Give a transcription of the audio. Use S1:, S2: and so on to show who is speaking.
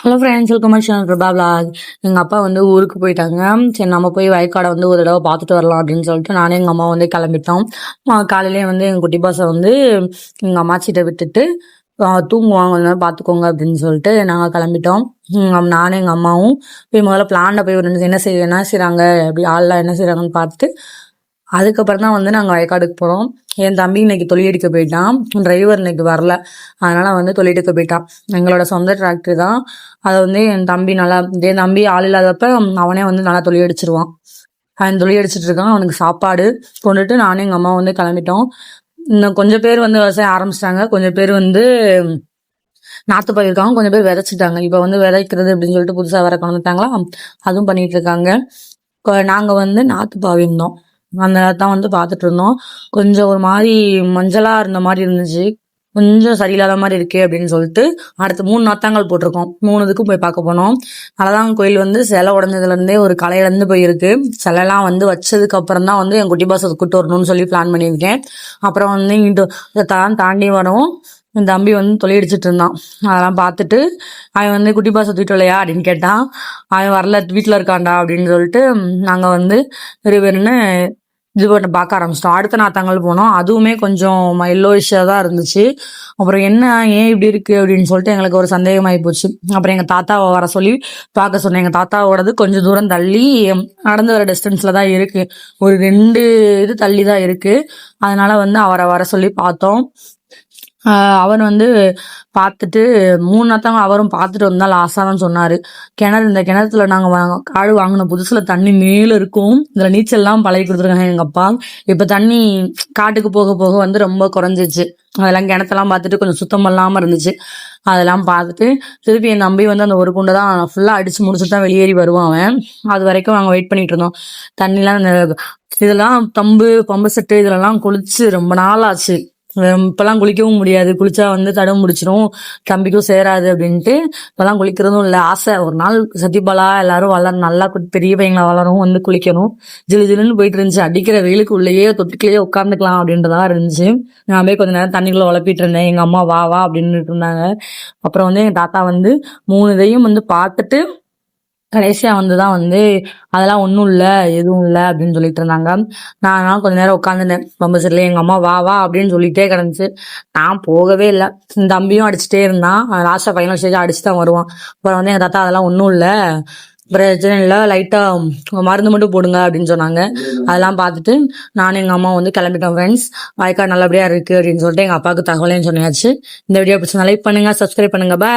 S1: Hello friends welcome channel Prabha எங்கள் அப்பா வந்து ஊருக்கு போயிட்டாங்க. சரி நம்ம போய் வயக்காடை வந்து ஒரு தடவை பார்த்துட்டு வரலாம் அப்படின்னு சொல்லிட்டு நானே எங்கள் அம்மா வந்து கிளம்பிட்டோம். காலையிலேயே வந்து எங்கள் குட்டி பாசை வந்து எங்கள் அம்மாச்சிட்ட விட்டுட்டு தூங்குவாங்க கொஞ்ச நேரம் பார்த்துக்கோங்க அப்படின்னு சொல்லிட்டு நாங்கள் கிளம்பிட்டோம். நானும் எங்கள் அம்மாவும் போய் முதல்ல பிளானில் போய் ஒரு என்ன செய்ய என்ன செய்கிறாங்க அப்படி ஆள்லாம் என்ன செய்கிறாங்கன்னு பார்த்துட்டு அதுக்கப்புறம் தான் வந்து நாங்கள் வயக்காடுக்கு போனோம். என் தம்பி இன்னைக்கு தொழிலடிக்க போயிட்டான். டிரைவர் இன்னைக்கு வரல. அதனால் வந்து தொழிலடிக்க போயிட்டான். எங்களோட சொந்த டிராக்டர் தான். அதை வந்து என் தம்பி நல்லா என் தம்பி ஆள் இல்லாதப்ப அவனே வந்து நல்லா தொழிலடிச்சிருவான். அவன் தொழிலடிச்சிட்டு இருக்கான். அவனுக்கு சாப்பாடு கொண்டுட்டு நானும் எங்கள் அம்மா வந்து கிளம்பிட்டோம். இன்னும் கொஞ்சம் பேர் வந்து விவசாயம் ஆரம்பிச்சிட்டாங்க. கொஞ்சம் பேர் வந்து நாற்று பயிருக்காங்க கொஞ்சம் பேர் விதைச்சிட்டாங்க. இப்போ வந்து விதைக்கிறது அப்படின்னு சொல்லிட்டு புதுசாக வர கொண்டு வந்துட்டாங்களா அதுவும் பண்ணிட்டு இருக்காங்க. நாங்கள் வந்து நாற்று பாவிருந்தோம் அந்த தான் வந்து பார்த்துட்டு இருந்தோம். கொஞ்சம் ஒரு மாதிரி மஞ்சளாக இருந்த மாதிரி இருந்துச்சு. கொஞ்சம் சரியில்லாத மாதிரி இருக்கே அப்படின்னு சொல்லிட்டு அடுத்து மூணு நாத்தாங்கள் போட்டிருக்கோம். மூணு இதுக்கும் போய் பார்க்க போனோம். அழகாங்க கோயில் வந்து சிலை உடஞ்சதுலேருந்தே ஒரு கலையிலேருந்து போயிருக்கு. சிலைலாம் வந்து வச்சதுக்கு அப்புறம் தான் வந்து என் குட்டி பாசத்தை கூட்டு வரணும்னு சொல்லி பிளான் பண்ணியிருக்கேன். அப்புறம் வந்து இங்கிட்டு தான் தாண்டி வரவும் என் தம்பி வந்து தொழிலடிச்சிட்டு இருந்தான். அதெல்லாம் பார்த்துட்டு அவன் வந்து குட்டி பாச தூக்கிட்டு வரலையா அப்படின்னு கேட்டான். அவன் வரல வீட்டில் இருக்கான்டா அப்படின்னு சொல்லிட்டு நாங்கள் வந்து இருவருன்னு இது பண்ண பார்க்க ஆரம்பிச்சிட்டோம். அடுத்த நாத்தாங்கள் போனோம். அதுவுமே கொஞ்சம் எல்லோயிஷாக தான் இருந்துச்சு. அப்புறம் என்ன ஏன் இப்படி இருக்கு அப்படின்னு சொல்லிட்டு எங்களுக்கு ஒரு சந்தேகமாகி போச்சு. அப்புறம் எங்கள் தாத்தாவை வர சொல்லி பார்க்க சொன்னேன். எங்கள் தாத்தாவோடது கொஞ்சம் தூரம் தள்ளி நடந்து வர டிஸ்டன்ஸில் தான் இருக்கு. ஒரு ரெண்டு இது தள்ளி தான் இருக்கு. அதனால வந்து அவரை வர சொல்லி பார்த்தோம். அவர் வந்து பார்த்துட்டு மூணு நாத்தாங்க அவரும் பார்த்துட்டு வந்தால் லாஸ்டா தான் கிணறு இந்த கிணத்துல நாங்கள் வாங்க- காடு வாங்கின புதுசில் தண்ணி மேல இருக்கும். இதில் நீச்சல்லாம் பழகி கொடுத்துருக்காங்க எங்கள் அப்பா. இப்போ தண்ணி காட்டுக்கு போக போக வந்து ரொம்ப குறைஞ்சிச்சு அதெல்லாம் கிணத்தெல்லாம் பார்த்துட்டு கொஞ்சம் சுத்தம் இல்லாமல் இருந்துச்சு. அதெல்லாம் பார்த்துட்டு திருப்பி என் தம்பி வந்து அந்த ஒரு குண்டை தான் ஃபுல்லாக அடித்து முடிச்சுட்டு தான் வெளியேறி வருவான் அவன். அது வரைக்கும் நாங்கள் வெயிட் பண்ணிட்டு இருந்தோம். தண்ணிலாம் இந்த- இதெல்லாம் தம்பு பம்பு செட்டு இதெல்லாம் குளிச்சு ரொம்ப நாள் ஆச்சு இப்போலாம் குளிக்கவும் முடியாது. குளிச்சா வந்து தடம் முடிச்சிடும் தம்பிக்கும் சேராது அப்படின்ட்டு இப்போல்லாம் குளிக்கிறதும் இல்லை. ஆசை. ஒரு நாள் சத்தியபாலா எல்லாரும் வளர நல்லா பெரிய பையங்களை வளரும் வந்து குளிக்கணும். ஜிலு ஜிலுன்னு போயிட்டு இருந்துச்சு. அடிக்கிற வெயிலுக்கு உள்ளேயே தொட்டுக்கிலேயே உட்காந்துக்கலாம் அப்படின்றதா இருந்துச்சு. நான் போய் கொஞ்ச நேரம் தண்ணிக்குள்ள உழப்பிட்டு இருந்தேன். எங்கள் அம்மா வா வா அப்படின்னு இருந்தாங்க. அப்புறம் வந்து எங்கள் தாத்தா வந்து மூணு இதையும் வந்து பார்த்துட்டு கடைசியா வந்துதான் வந்து அதெல்லாம் ஒன்றும் இல்லை எதுவும் இல்லை அப்படின்னு சொல்லிட்டு இருந்தாங்க. நான் கொஞ்ச நேரம் உட்காந்துனேன் பம்பு சரியில்லை எங்கள் அம்மா வா வா அப்படின்னு சொல்லிட்டே கிடந்துச்சு. நான் போகவே இல்லை. தம்பியும் அடிச்சுட்டே இருந்தான். லாஸ்ட்டாக ஃபைனல் ஸ்டேஜ் அடிச்சு தான் வருவான். அப்புறம் வந்து எங்கள் தாத்தா அதெல்லாம் ஒன்றும் இல்லை. பிரச்சனை இல்லை. லைட்டாக மருந்து மட்டும் போடுங்க அப்படின்னு சொன்னாங்க. அதெல்லாம் பார்த்துட்டு நானும் எங்கள் அம்மா வந்து கிளம்பிட்டோம் ஃப்ரெண்ட்ஸ் வாய்க்கால் நல்லபடியாக இருக்குது அப்படின்னு சொல்லிட்டு எங்கள் அப்பாவுக்கு தகவலையும் சொன்னியாச்சு இந்த வீடியோ பிடிச்சா லைக் பண்ணுங்கள் சப்ஸ்கிரைப் பண்ணுங்க. பாய்